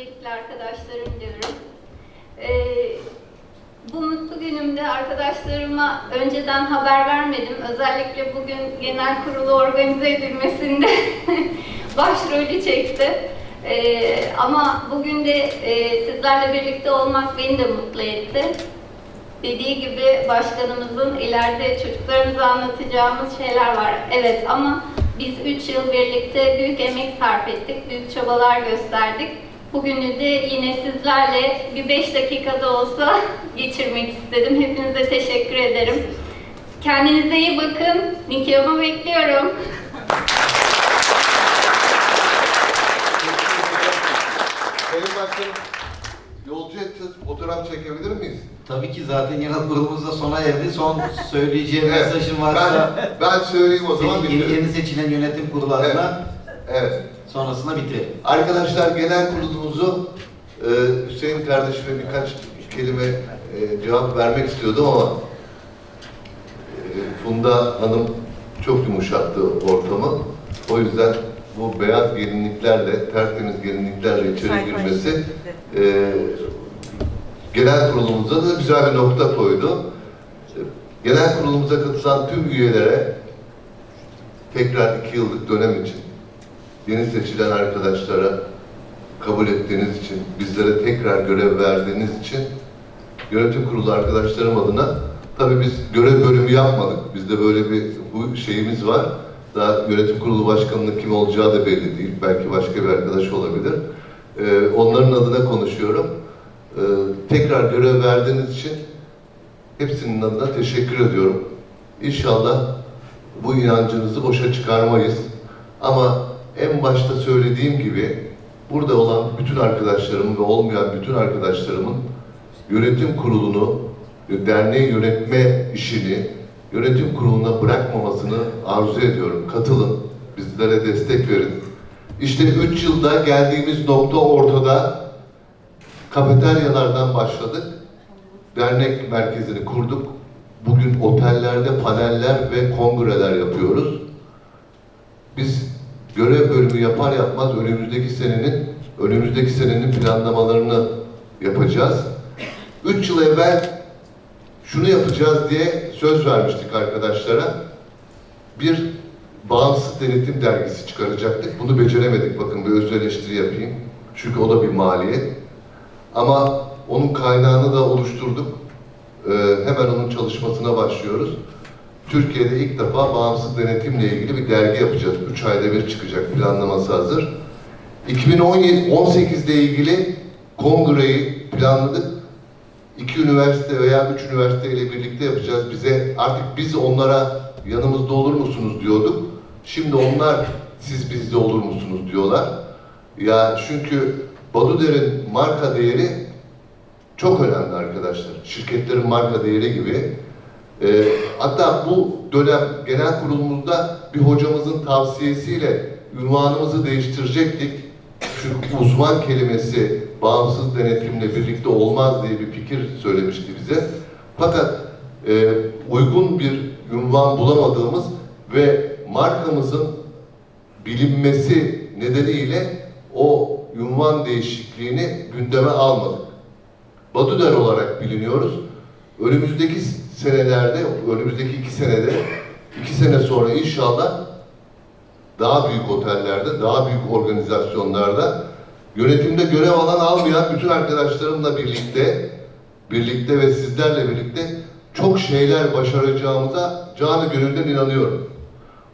öncelikle arkadaşlarım diyorum. Ee, bu mutlu günümde arkadaşlarıma önceden haber vermedim. Özellikle bugün genel kurulu organize edilmesinde başrolü çekti. Ee, ama bugün de e, sizlerle birlikte olmak beni de mutlu etti. Dediği gibi başkanımızın ileride çocuklarımıza anlatacağımız şeyler var. Evet ama biz 3 yıl birlikte büyük emek sarf ettik, büyük çabalar gösterdik. Bugünü de yine sizlerle bir 5 dakikada olsa geçirmek istedim. Hepinize teşekkür ederim. Kendinize iyi bakın. Nikahımı bekliyorum. Sayın Başkanım, yolcu edeceğiz, fotoğraf çekebilir miyiz? Tabii ki zaten kurulumuz da sona erdi. Son söyleyeceğim Evet, mesajım varsa Ben, ben söyleyeyim o zaman yeni, yeni seçilen yönetim kurulu adına Evet. Sonrasında bitirelim. Arkadaşlar genel kurulumuzu e, Hüseyin kardeşime birkaç kelime e, cevap vermek istiyordum ama e, Funda Hanım çok yumuşattı ortamı. O yüzden bu beyaz gelinliklerle, tertemiz gelinliklerle içeri girmesi e, genel kurulumuza da güzel bir nokta koydu. Genel kurulumuza katılan tüm üyelere tekrar iki yıllık dönem için yeni seçilen arkadaşlara kabul ettiğiniz için, bizlere tekrar görev verdiğiniz için yönetim kurulu arkadaşlarım adına tabii biz görev bölümü yapmadık. Bizde böyle bir bu şeyimiz var. Daha yönetim kurulu başkanının kim olacağı da belli değil. Belki başka bir arkadaş olabilir. Ee, onların adına konuşuyorum. Ee, tekrar görev verdiğiniz için hepsinin adına teşekkür ediyorum. İnşallah bu inancınızı boşa çıkarmayız. Ama en başta söylediğim gibi burada olan bütün arkadaşlarımın ve olmayan bütün arkadaşlarımın yönetim kurulunu, derneği yönetme işini yönetim kuruluna bırakmamasını arzu ediyorum. Katılın, bizlere destek verin. İşte 3 yılda geldiğimiz nokta ortada. Kafeteryalardan başladık. Dernek merkezini kurduk. Bugün otellerde paneller ve kongreler yapıyoruz. Biz görev bölümü yapar yapmaz önümüzdeki senenin önümüzdeki senenin planlamalarını yapacağız. Üç yıl evvel şunu yapacağız diye söz vermiştik arkadaşlara. Bir bağımsız denetim dergisi çıkaracaktık. Bunu beceremedik. Bakın bir öz eleştiri yapayım. Çünkü o da bir maliyet. Ama onun kaynağını da oluşturduk. Ee, hemen onun çalışmasına başlıyoruz. Türkiye'de ilk defa bağımsız denetimle ilgili bir dergi yapacağız. 3 ayda bir çıkacak, planlaması hazır. 2018 ile ilgili kongreyi planladık. İki üniversite veya üç üniversite ile birlikte yapacağız. Bize artık biz onlara yanımızda olur musunuz diyorduk. Şimdi onlar siz bizde olur musunuz diyorlar. Ya çünkü Baduder'in marka değeri çok önemli arkadaşlar. Şirketlerin marka değeri gibi. Ee, hatta bu dönem genel kurulumuzda bir hocamızın tavsiyesiyle ünvanımızı değiştirecektik. Çünkü uzman kelimesi bağımsız denetimle birlikte olmaz diye bir fikir söylemişti bize. Fakat e, uygun bir ünvan bulamadığımız ve markamızın bilinmesi nedeniyle o ünvan değişikliğini gündeme almadık. Baduder olarak biliniyoruz. Önümüzdeki senelerde, önümüzdeki iki senede, iki sene sonra inşallah daha büyük otellerde, daha büyük organizasyonlarda yönetimde görev alan almayan bütün arkadaşlarımla birlikte, birlikte ve sizlerle birlikte çok şeyler başaracağımıza canı gönülden inanıyorum.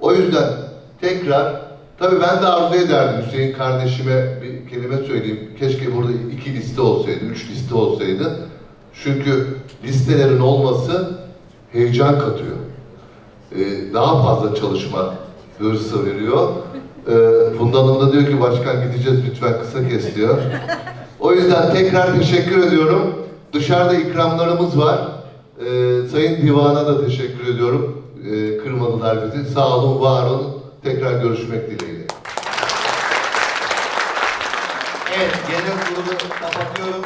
O yüzden tekrar, tabii ben de arzu ederdim Hüseyin kardeşime bir kelime söyleyeyim. Keşke burada iki liste olsaydı, üç liste olsaydı. Çünkü listelerin olması heyecan katıyor. Ee, daha fazla çalışma hırsı veriyor. Ee, Funda da diyor ki başkan gideceğiz lütfen kısa kes diyor. O yüzden tekrar teşekkür ediyorum. Dışarıda ikramlarımız var. Ee, Sayın Divan'a da teşekkür ediyorum. Ee, kırmadılar bizi. Sağ olun, var olun. Tekrar görüşmek dileğiyle. Evet, genel kurulu kapatıyorum.